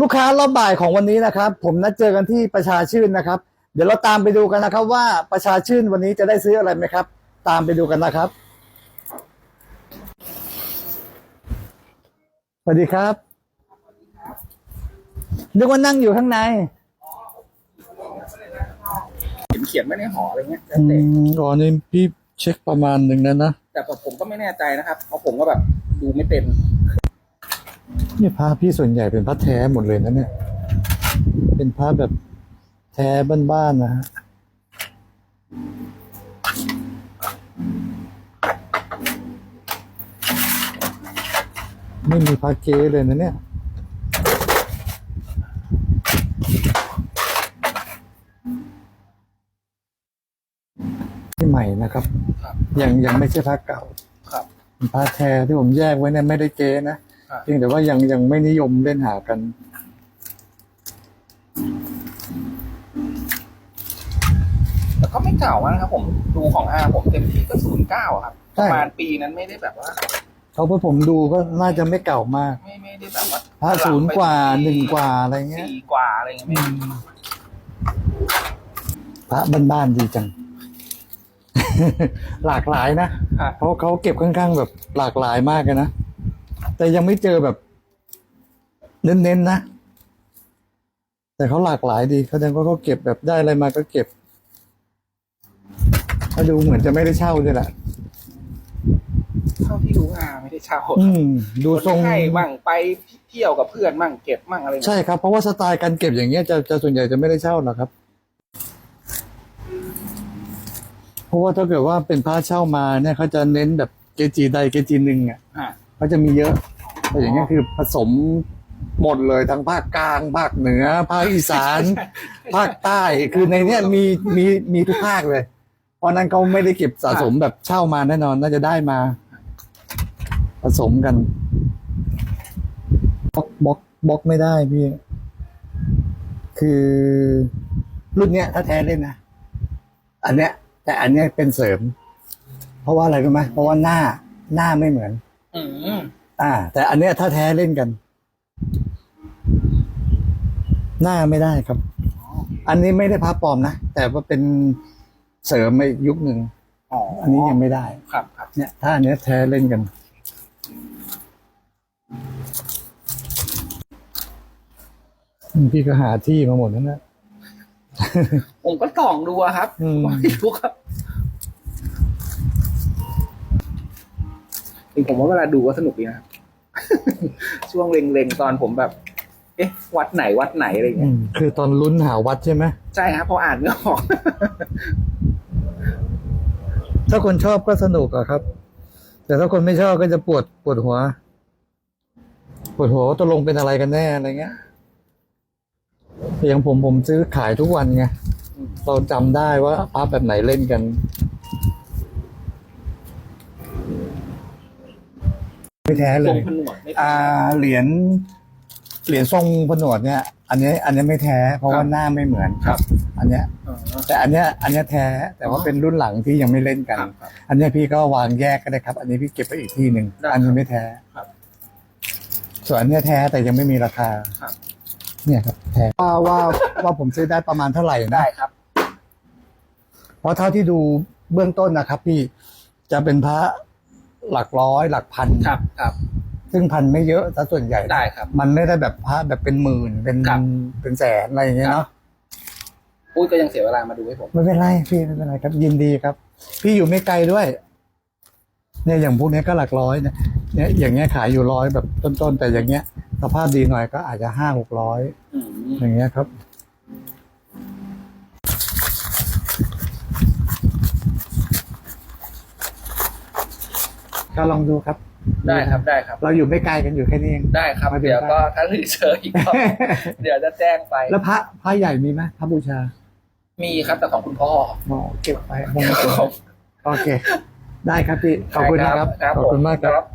ลูกค้ารอบบ่ายของวันนี้นะครับ ผมนัดเจอกันที่ประชาชื่นนะครับ เดี๋ยวเราตามไปดูกันนะครับ ว่าประชาชื่นวันนี้จะได้ซื้ออะไรไหมครับ ตามไปดูกันนะครับสวัสดีครับนึกว่านั่งอยู่ข้างในเขียนเขียนไว้ในหออะไรเงี้ยแล้วอืแต่มอ๋อนี่พี่เช็คประมาณหนึ่งแล้วนะแต่ผมก็ไม่แน่ใจนะครับเพราะผมก็แบบดูไม่เป็น นี่ผ้าพี่ส่วนใหญ่เป็นผ้าแท้หมดเลยนะเนี่ย เป็นผ้าแบบแท้บ้านๆนะฮะไม่มีผ้าเก๊เลยนะเนี่ยที่ใหม่นะครับครับยังยังไม่ใช่ผ้าเก่าครับผ้าแท้ที่ผมแยกไว้เนี่ยไม่ได้เก๊นะครับ เพียงแต่ว่ายังยังไม่นิยมเล่นหากัน แต่ก็ไม่เก่ามากนะครับผมดูของอาผมเต็มที่ก็ศูนย์เก้าครับใช่ประมาณปีนั้นไม่ได้แบบว่า เขาเพื่อผมดูก็น่าจะไม่เก่ามากไม่ไม่ได้แบบว่าถ้าศูนย์กว่าหนึ่งกว่าอะไรเงี้ยสี่กว่าอะไรเงี้ยไม่พระบ้านๆดีจัง หลากหลายนะครับเพราะเขาเก็บค่อนข้างแบบหลากหลายมากเลยนะ แต่ยังไม่เจอแบบ เน้นๆนะแต่เขาหลากหลายดีเขาแสดงว่าเขาเก็บแบบได้อะไรมาก็เก็บถ้าดูเหมือนจะไม่ได้เช่าด้วยแหละเท่าที่ดูอาไม่ได้เช่าอืมดูทรงให้มั่งไปเที่ยวกับเพื่อนมั่งเก็บมั่งอะไรเงี้ยใช่ครับ เพราะว่าสไตล์การเก็บอย่างเงี้ยจะจะส่วนใหญ่จะไม่ได้เช่าหรอกครับ เพราะว่าถ้าเกิดว่าเป็นพระเช่ามาเนี่ยเขาจะเน้นแบบเกจิใดเกจิหนึ่งอะ อ่าเขาจะมีเยอะแต่อย่างเงี้ยคือผสมหมดเลยทั้งภาคกลางภาคเหนือ ภาคอีสาน ภาคใต้คือในเนี้ยมีมีมีทุกภาคเลย เพราะนั้นเขาไม่ได้เก็บสะสมแบบเช่ามาแน่นอนน่าจะได้มา ผสมกันบล็อกบล็อกบล็อกไม่ได้พี่ คือรุ่นเนี้ยถ้าแท้เล่นนะอันเนี้ย แต่อันเนี้ยเป็นเสริม เพราะว่าอะไรรู้ไหมเพราะว่าหน้าหน้าไม่เหมือน อืมอ่า แต่อันเนี้ยถ้าแท้เล่นกัน หน้าไม่ได้ครับ อันนี้ไม่ได้พับปลอมนะ แต่ว่าเป็นเสริมในยุคหนึ่งอ๋ออันนี้ยังไม่ได้ ครับครับ เนี่ยถ้าอันเนี้ยแท้เล่นกัน พี่ก็หาที่มาหมดแล้วนะ ผมก็ส่องดูอะครับอืม ไม่รู้ครับ ริงผมว่าเวลาดูก็สนุกดีนะครับ ช่วงเล็งๆตอนผมแบบ เอ๊ะ วัดไหนวัดไหนอะไรอย่างอืเงี้ยมคือตอนลุ้นหาวัดใช่ไหมใช่ครับพออ่านไม่ออก ถ้าคนชอบก็สนุกอะครับ แต่ถ้าคนไม่ชอบก็จะปวดปวดหัว ปวดหัวว่าตกลงเป็นอะไรกันแน่อะไรเงี้ยแต่อย่างผมผมซื้อขายทุกวันไงอืมเราจำได้ว่าภาพแบบไหนเล่นกัน ไม่แท้เลทรงยผนวดไม่อ่าเหรียญเหรียญทรงผนวดเนี่ย อันนี้อันนี้ไม่แท้ เพราะว่าหน้าไม่เหมือนครับ อันเนี้ย อ๋อ แต่อันเนี้ยอันเนี้ยแท้แต่ว่าเป็นรุ่นหลังที่ยังไม่เล่นกัน ครับครับ อันเนี้ยพี่ก็วางแยกก็ได้ครับ อันนี้พี่เก็บไปอีกที่หนึ่งได้อันนี้ไม่แท้ครับส่วนอันเนี้ยแท้แต่ยังไม่มีราคาครับ เนี่ยครับแท้ว่าว่าว่าผมซื้อได้ประมาณเท่าไหร่นะได้ครับ เพราะเท่าที่ดูเบื้องต้นนะครับ พี่จะเป็นพระ หลักร้อยหลักพันครับครับ ซึ่งพันไม่เยอะซะส่วนใหญ่ได้ครับ มันไม่ได้แบบพระแบบเป็นหมื่นเป็นครับ เป็นแสนอะไรอย่างเงี้ยครับเนาะปุ้ยก็ยังเสียเวลามาดูให้ผม ไม่เป็นไรพี่ไม่เป็นไรครับยินดีครับ พี่อยู่ไม่ไกลด้วย เนี่ยอย่างพวกเนี้ยก็หลักร้อยเนี่ยเนี่ยอย่างเงี้ยขายอยู่ร้อยแบบต้นๆแต่อย่างเงี้ย สภาพดีหน่อยก็อาจจะห้าหกร้อยอืมอย่างเงี้ยครับ ก็ลองดูครับได้ครับได้ครับ เราอยู่ไม่ไกลกันอยู่แค่นี้เองได้ครับไม่เป็นเดี๋ยวไรก็ถ้ารีเจออีกก็เดี๋ยวจะแจ้งไปแล้วพระพระใหญ่มีไหมพระบูชา มีครับแต่ของคุณพ่ออ๋อเก็บไปผมเก็บไว้โอเคได้ครับพี่ขอบคุณนะครับครับขอบคุณมากครับครับ